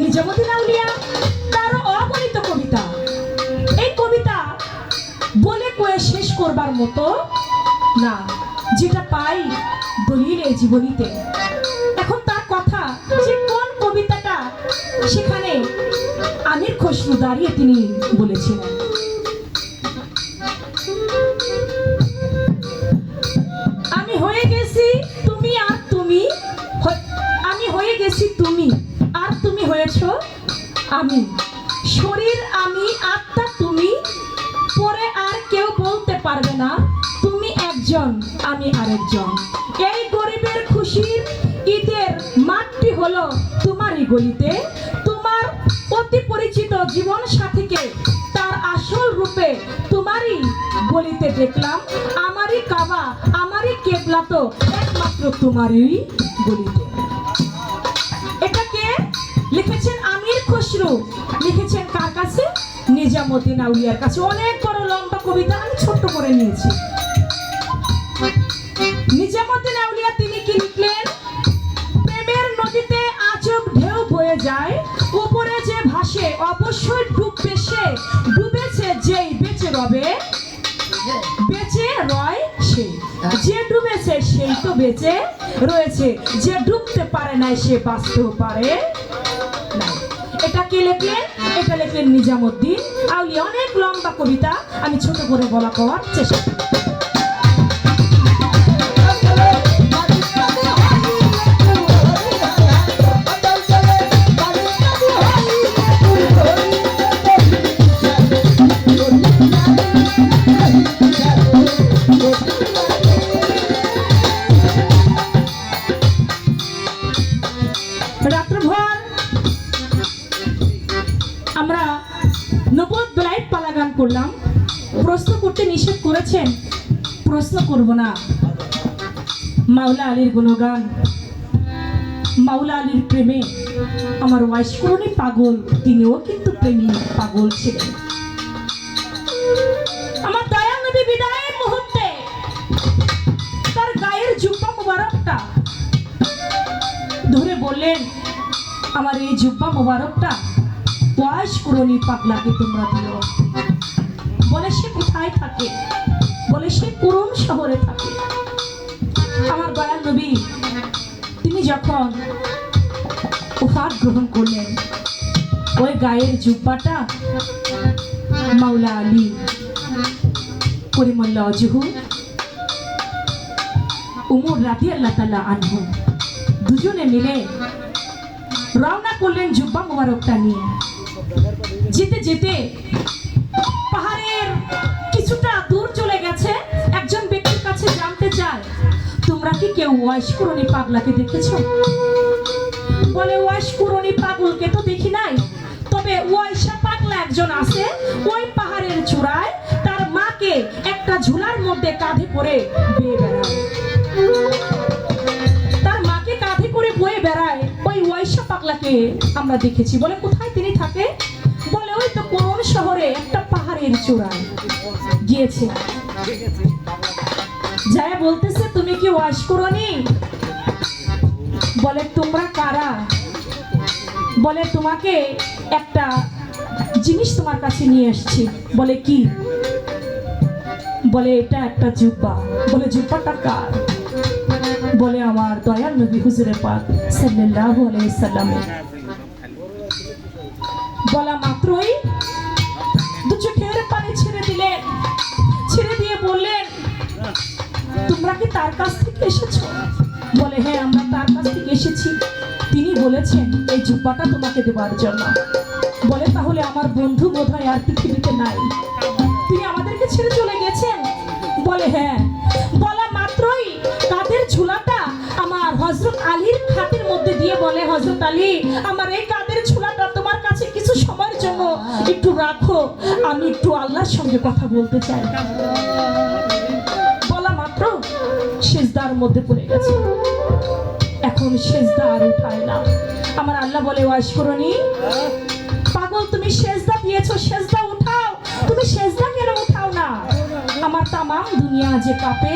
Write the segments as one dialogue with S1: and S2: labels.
S1: নিজামুদ্দিন আউলিয়া তার অগণিত কবিতা। এই কবিতা বলে কয়ে শেষ করবার মতো না, যেটা পাই দলিল এই জীবনীতে। এখন তার কথা যে কোন কবিতাটা সেখানে আমির খসরু দাঁড়িয়ে তিনি বলেছিলেন। আমি। শরীর আমি, আত্মা তুমি। পরে আর কেউ বলতে পারবে না, তুমি একজন, আমি আরেকজন। এই গরিবের খুশির ঈদের মাঠটি হলো তোমারই গলিতে। তোমার অতি পরিচিত জীবন সাথীকে তার আসল রূপে তোমারই গলিতে দেখলাম। আমারই কাবা, আমারই কেবলা তো একমাত্র তোমারই গলিতে। এটাকে লিখেছেন? খসরু লিখেছেন কার কাছে? নিজামুদ্দিন আউলিয়ার কাছে। অনেক বড় লম্বা কবিতা আমি ছোট্ট করে নিয়েছি। নিজামুদ্দিন আউলিয়া তিনি কি লিখলেন? প্রেমের নদীতে ঢেউ বয়ে যায়। যে ভাসে, অবশ্যই ডুববে সে। ডুবেছে যেই বেঁচে রবে, বেঁচে রয় সে। যে ডুবেছে সেই তো বেঁচে রয়েছে। যে ডুবতে পারে নাই সে বাঁচতেও পারে। কে লেখলেন? এটা লেখলেন নিজামুদ্দিন। আউলি অনেক লম্বা কবিতা আমি ছোট করে বলা পাওয়ার চেষ্টা করব না। মাওলা আলীর গুণগান, মাওলা আলীর প্রেমে আমার ওয়াইশকরণী পাগল, তিনিও কিন্তু প্রেমী পাগল ছিলেন। আমার বললেন এই জুব্বা মোবারকটা ওয়াশ করনি পাগলাকে তোমরা দিও। বলে সে কোথায় থাকে? বলে সে কুরুম শহরে থাকে। আমার দয়াল নবী, তিনি যখন উফাত গ্রহণ করলেন, ওই গায়ের জুব্বাটা মাওলা আলী করিমল্লা অজহু, উমর রাতি আল্লাহ তালা আনহু, দুজনে মিলে রওনা করলেন জুব্বা মোবারকটা নিয়ে। যেতে যেতে পাহাড়ের কিছুটা দূর কি কেউ ওয়াইশ করণী পাগলাকে দেখেছ? বলে ওয়াইশ করণী পাগলকে তো দেখি নাই। তবে ওয়াইশা পাগলা একজন আছে, ওই পাহাড়ের চূড়ায় তার মাকে একটা ঝুলার মধ্যে কাঁধে করে বেয়ে বেড়ায়। তার মাকে কাঁধে করে বয়ে বেড়ায়, ওই ওয়াইশা পাগলাকে আমরা দেখেছি। বলে, কোথায় তিনি থাকে? বলে, ওই তো কোন শহরে একটা পাহাড়ের চূড়ায় গিয়েছে। যায় বলতেছে, তুমি কি ওয়াশ করনি? বলে, তোমরা কারা? বলে, তোমাকে একটা জিনিস তোমার কাছে নিয়ে এসেছি। বলে, কি? বলে, এটা একটা জুব্বা। বলে, জুব্বাটা কার? বলে, আমার দয়াল নবী হুজুরে পাক সাল্লাল্লাহু আলাইহি সাল্লামের। বলা, মাত্রই তোমরা কি তার কাছ থেকে এসেছ? বলে হ্যাঁ আমরা তার কাছ থেকে এসেছি। তিনি বলেছেন, এই জুব্বাটা তোমাকে দেওয়ার জন্য। বলে, তাহলে আমার বন্ধু বোধহয় আর পৃথিবীতে নাই। তিনি আমাদেরকে ছেড়ে চলে গেছেন? বলে হ্যাঁ। বলা মাত্রই কাদের ঝুলাটা আমার হজরত আলীর খাতের মধ্যে দিয়ে বলে হজরত আলী, আমার এই কাদের ঝুলাটা তোমার কাছে কিছু সময়ের জন্য একটু রাখো। আমি একটু আল্লাহর সঙ্গে কথা বলতে চাই। মধ্যে পড়ে গেছে। এখন সেজদা আর উঠায় না। আমার আল্লাহ বলে ওয়াশ করনি পাগল, তুমি সেজদা দিয়েছ, সেজদা উঠাও। তুমি সেজদা কেন উঠাও না? আমার তামাম দুনিয়া যে কাঁপে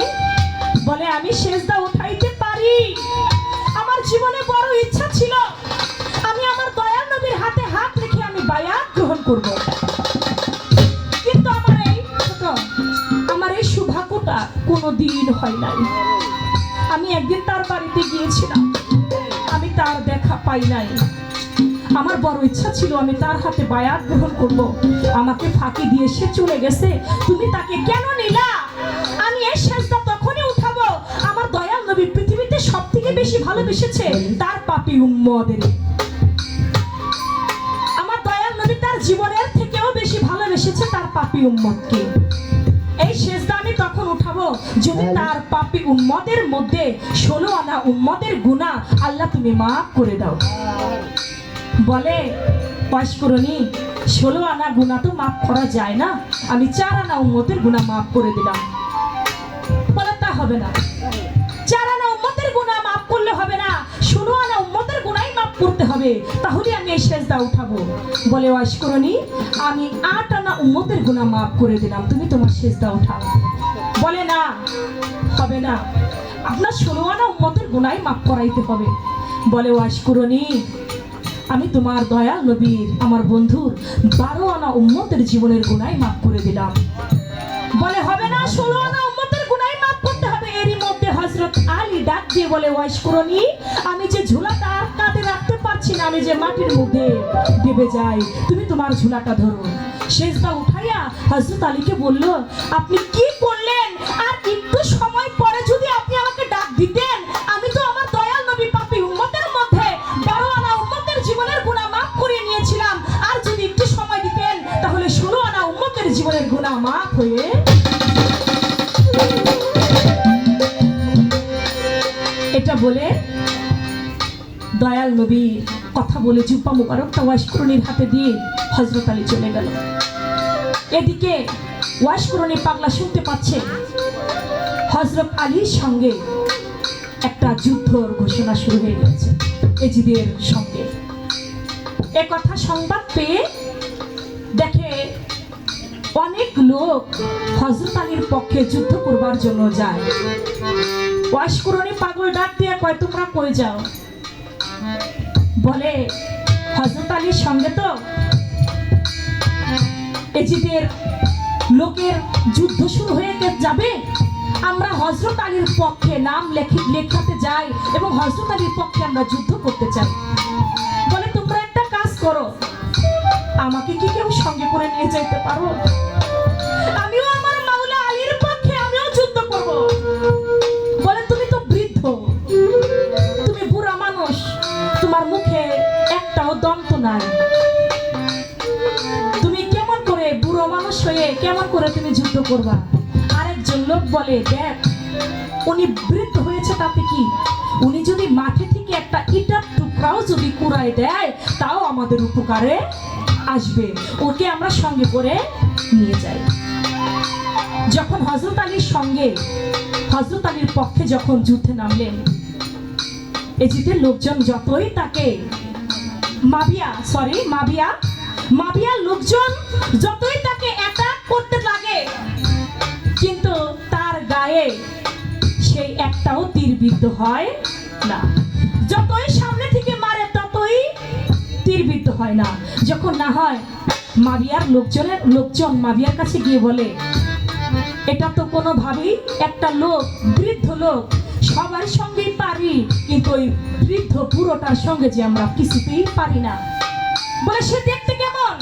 S1: বলে, আমি সেজদা উঠাইতে পারি। আমার জীবনে বড় ইচ্ছা ছিল, আমি আমার দয়া নদীর হাতে হাত রেখে আমি গায়া গ্রহণ করব। কিন্তু আমার এই আমার এই সৌভাগ্যটা কোনো দিন হয় নাই। আমি একদিন তার বাড়িতে গিয়েছিলাম। আমি তার দেখা পাই নাই। আমার বড় ইচ্ছা ছিল আমি তার হাতে বায়াত গ্রহণ করব। আমাকে ফাঁকি দিয়ে সে চলে গেছে। তুমি তাকে কেন নিলা? আমি এই শেষটা তখনই উঠাবো। আমার দয়াল নবী পৃথিবীতে সব থেকে বেশি ভালোবেসেছে তার পাপি উম্মদের আমার দয়াল নবী তার জীবনের থেকেও বেশি ভালোবেসেছে তার পাপি উম্মতকে। এই শেষদা আমি তখন উঠাবো। যদি তার পাপি উম্মদের মধ্যে ষোলো আনা উম্মদের গুণা আল্লাহ তুমি মাফ করে দাও। বলে পাশ ষোলো আনা গুণা তো মাফ করা যায় না। আমি চার আনা উম্মতের গুণা মাফ করে দিলাম। বলে তা হবে না। করতে হবে, তাহলে আমি এই শেষদা উঠাবো। বলে ওয়াশ করনি আমি আট আনা উম্মতের গুণা মাফ করে দিলাম, তুমি তোমার শেষদা উঠাও। বলে না, হবে না। আপনার ষোলো আনা উম্মতের গুণাই মাফ করাইতে হবে। বলে ওয়াশ করনি আমি তোমার দয়াল নবীর, আমার বন্ধুর বারো আনা উম্মতের জীবনের গুণাই মাফ করে দিলাম। বলে হবে না ষোলো আনা উম্মতের গুণাই মাফ করতে হবে। এরই মধ্যে হজরত আলী ডাক দিয়ে বলে ওয়াইশ করনি আমি যে ঝুলাটা কাঁধে রাখতে পারছি না আমি যে মাটির মধ্যে ডেবে যাই। তুমি তোমার ঝুলাটা ধরো। শেষদা উঠাইয়া হজরত আলীকে বলল, আপনি কি করলেন? আর একটু সময় পরে যদি আপনি আমাকে ডাক দিতেন, আমি তো আমার নবী মধ্যে আনা জীবনের করিয়ে নিয়েছিলাম। আর যদি একটু সময় দিতেন, তাহলে আনা জীবনের গুণা মাফ হয়ে এটা বলে দয়াল নবী কথা বলে জুব্বা মুবারকটা ওয়াশকুরনির হাতে দিয়ে হজরত আলী চলে গেল। এদিকে ওয়াশকুরনি পাগলা শুনতে পাচ্ছে হজরত আলীর সঙ্গে একটা যুদ্ধর ঘোষণা শুরু হয়ে গেছে, এজিদের সঙ্গে। এ কথা সংবাদ পেয়ে দেখে অনেক লোক হজরত আলীর পক্ষে যুদ্ধ করবার জন্য যায়। ওয়াশকুরনি পাগল ডাক দিয়ে কয়, তোমরা কই যাও? বলে, হজরত আলীর সঙ্গে তো এজিদের লোকের যুদ্ধ শুরু হয়ে যাবে? আমরা হজরত আলীর পক্ষে নাম লেখি লেখাতে যাই এবং হজরত আলীর পক্ষে আমরা যুদ্ধ করতে চাই। বলে, তোমরা একটা কাজ করো। আমাকে কি কেউ সঙ্গে করে নিয়ে যাইতে পারো? আমিও আমার নাই তুমি কেমন করে বুড়ো মানুষ হয়ে কেমন করে তুমি যুদ্ধ করবা? আরেকজন লোক বলে, দেখ, উনি বৃদ্ধ হয়েছে তাতে কি? উনি যদি মাঠে থেকে একটা ইটার টুকরাও যদি কুড়ায় দেয়, তাও আমাদের উপকারে আসবে। ওকে আমরা সঙ্গে করে নিয়ে যাই। যখন হজরত আলীর সঙ্গে হজরত আলীর পক্ষে যখন যুদ্ধে নামলেন, এজিদের লোকজন যতই তাকে মাবিয়া সরি মাবিয়া মাবিয়া লোকজন যতই তাকে অ্যাটাক করতে লাগে, কিন্তু তার গায়ে সেই একটাও তীরবিদ্ধ হয় না। যতই সামনে থেকে মারে, ততই তীরবিদ্ধ হয় না। যখন না হয় মাবিয়ার লোকজনের, লোকজন মাবিয়ার কাছে গিয়ে বলে, এটা তো কোনোভাবেই একটা লোক, বৃদ্ধ লোক সঙ্গেই পারি, কিন্তু ওই বৃদ্ধ পুরোটার সঙ্গে যে আমরা কিছুতেই পারি না। বলে, সে দেখতে কেমন?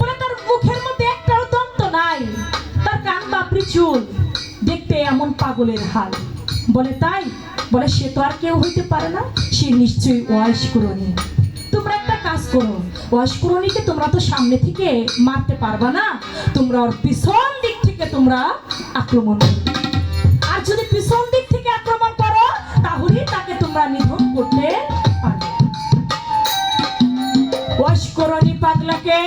S1: বলে, তার মুখের মধ্যে একটাও দন্ত নাই, তার কান বাপরি চুল দেখতে এমন পাগলের হাল। বলে, তাই? বলে, সে তো আর কেউ হইতে পারে না, সে নিশ্চয়ই ওয়াইশ করনি তোমরা একটা কাজ করো ওয়াশ করনিকে তোমরা তো সামনে থেকে মারতে পারবা না, তোমরা ওর পিছন দিক থেকে তোমরা আক্রমণ করো। আর যদি পিছন দিক করতে পারবে ওয়াশ করনি পাগলাকে।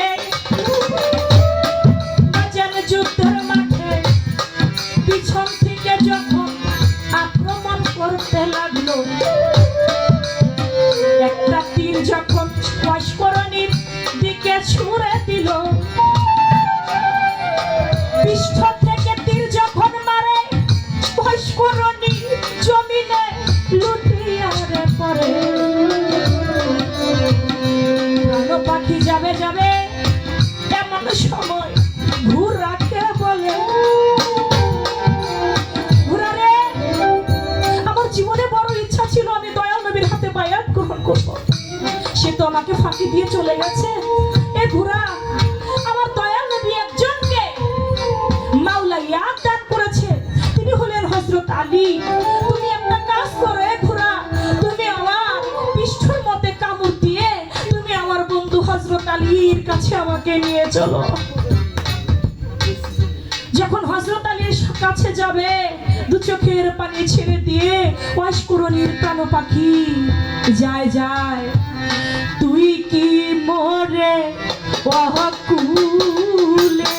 S1: করব। সে তো আমাকে ফাঁকি দিয়ে চলে গেছে। এ ঘুরা আমার দয়াল নবী একজনকে মাওলা ইয়াদ দান করেছে। তিনি হলেন হযরত আলী। তুমি একটা কাজ করো এ ঘোড়া, তুমি আমার পিষ্ঠর মতে কামড় দিয়ে তুমি আমার বন্ধু হযরত আলীর কাছে আমাকে নিয়ে চলো। যখন হযরত আলীর কাছে যাবে দু চোখের পানি ছেড়ে দিয়ে অস্কুরণীর প্রাণ পাখি। যায় যায়। তুই কি মোরে অহকুলে